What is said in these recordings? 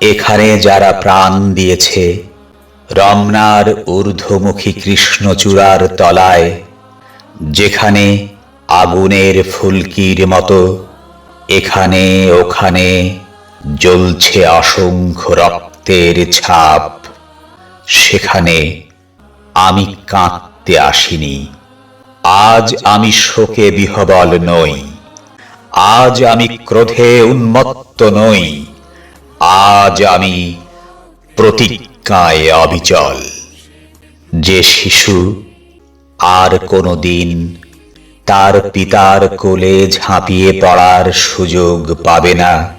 এখানে যারা প্রাণ দিয়েছে, রমনার ঊর্ধ্বমুখী কৃষ্ণচূড়ার তলায়, যেখানে আগুনের ফুলকির মতো, এখানে ওখানে জ্বলছে অসংখ্য রক্তের ছাপ। সেখানে আমি কাঁদতে আসিনি। আজ আমি শোকে বিহবল নই। আজ আমি ক্রোধে উন্মত্ত নই। আজ আমি প্রতিজ্ঞায় অবিচল যে শিশু আর কোনো দিন তার পিতার কোলে ঝাঁপিয়ে পড়ার সুযোগ পাবে না।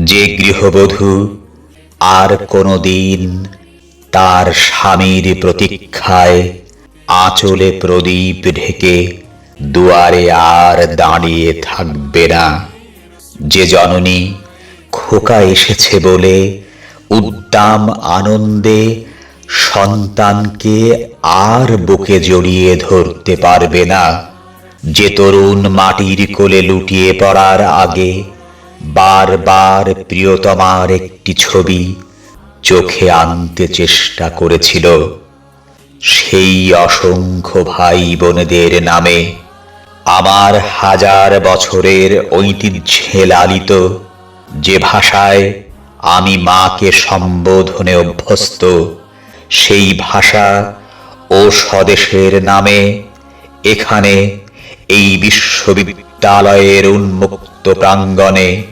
যে গৃহবধূ আর কোনো দিন তার স্বামীর প্রতীক্ষায় আঁচলে প্রদীপ ঢেকে দুয়ারে আর দাঁড়িয়ে থাকবে না। যে জননী খোকা এসেছে বলে উদ্দাম আনন্দে সন্তানকে আর বুকে জড়িয়ে ধরতে পারবে না। যে তরুণ মাটির কোলে লুটিয়ে পড়ার আগে বারবার প্রিয়তমার একটি ছবি চোখে আনতে চেষ্টা করেছিল। সেই অসংখ্য ভাই বোনেদের নামে আমার হাজার বছরের ঐতিহ্যে লালিত যে ভাষায় আমি মাকে সম্বোধনে অভ্যস্ত, সেই ভাষা ও স্বদেশের নামে এখানে এই বিশ্ববিদ্যালয়ের উন্মুক্ত প্রাঙ্গণে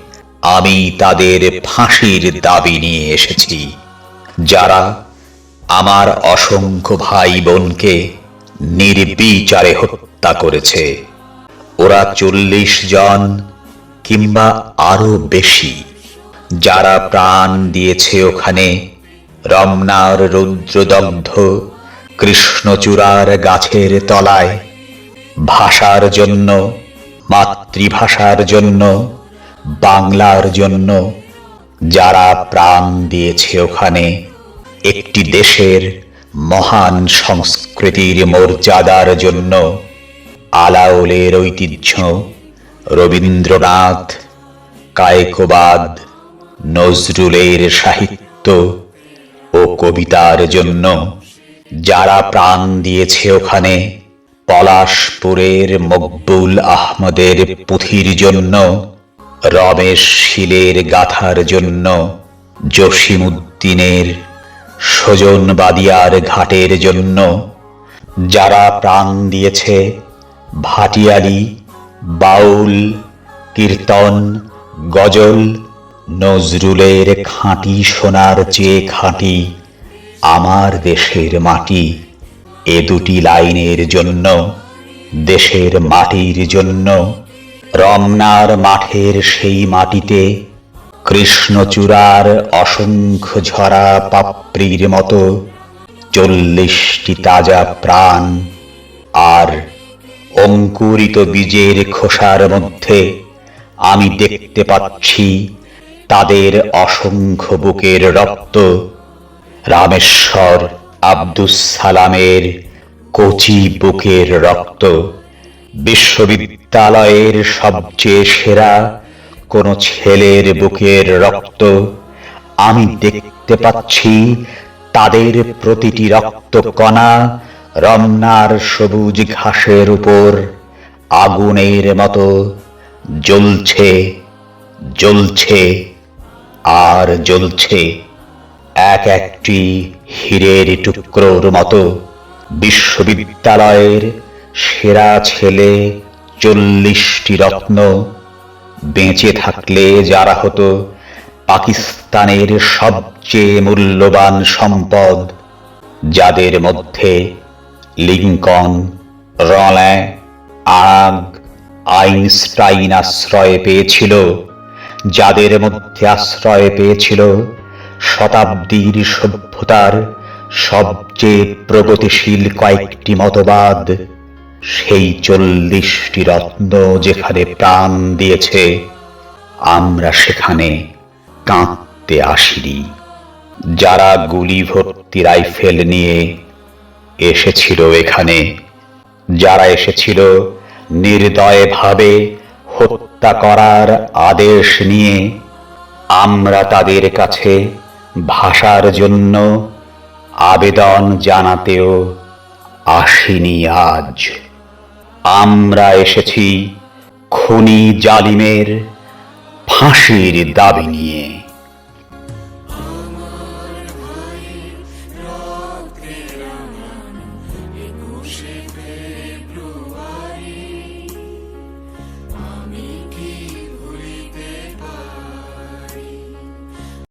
আমি তাদের ফাঁসির দাবি নিয়ে এসেছি, যারা আমার অসংখ্য ভাই বোনকে নির্বিচারে হত্যা করেছে। ওরা চল্লিশ জন কিংবা আরও বেশি। যারা প্রাণ দিয়েছে ওখানে, রমনার রৌদ্রদগ্ধ কৃষ্ণচূড়ার গাছের তলায়, ভাষার জন্য, মাতৃভাষার জন্য, বাংলার জন্য যারা প্রাণ দিয়েছে ওখানে, একটি দেশের মহান সংস্কৃতির মর্যাদার জন্য আলাওলের ঐতিহ্য রবীন্দ্রনাথ, কায়কোবাদ, নজরুলের সাহিত্য ও কবিতার জন্য যারা প্রাণ দিয়েছে ওখানে, পলাশপুরের মকবুল আহমদের পুঁথির জন্য, রমেশ শিলের গাথার জন্য জসিমুদ্দিনের সজনবাদিয়ার ঘাটের জন্য, যারা প্রাণ দিয়েছে ভাটিয়ালি বাউল, কীর্তন, গজল, নজরুলের খাঁটি সোনার চেয়ে খাঁটি, আমার দেশের মাটি, এ দুটি লাইনের জন্য, দেশের মাটির জন্য, রমনার মাঠের সেই মাটিতে, কৃষ্ণচূড়ার অসংখ্য ঝরা পাপড়ির মতো, চল্লিশটি তাজা প্রাণ, আর অঙ্কুরিত বীজের খোসার মধ্যে আমি দেখতে পাচ্ছি তাদের অসংখ্য বুকের রক্ত। রামেশ্বর আব্দুস সালামের কচি বুকের রক্ত। বিশ্ববিদ্যালয়ের সবচেয়ে সেরা কোনো ছেলের বুকের রক্ত। আমি দেখতে পাচ্ছি তাদের প্রতিটি রক্ত কণা রমনার সবুজ ঘাসের উপর আগুনের মতো জ্বলছে জ্বলছে, আর জ্বলছে এক একটি হীরের টুকরোর মতো। বিশ্ববিদ্যালয়ের সেরা ছেলে চল্লিশটি রত্ন বেঁচে থাকলে যারা হতো পাকিস্তানের সবচেয়ে মূল্যবান সম্পদ, যাদের মধ্যে লিঙ্কন রল্যাঁ আগ, আইনস্টাইন আশ্রয় পেয়েছিল। যাদের মধ্যে আশ্রয় পেয়েছিল শতাব্দীর সভ্যতার সবচেয়ে প্রগতিশীল কয়েকটি মতবাদ, সেই চল্লিশটি রত্ন যেখানে প্রাণ দিয়েছে, আমরা সেখানে কাঁদতে আসিনি। যারা গুলি ভর্তি রাইফেল নিয়ে এসেছিল এখানে। যারা এসেছিল নির্দয়ভাবে হত্যা করার আদেশ নিয়ে আমরা তাদের কাছে ভাষার জন্য আবেদন জানাতেও আসিনি আজ। আমরা এসেছি খুনি জালিমের ফাঁসির দাবি নিয়ে।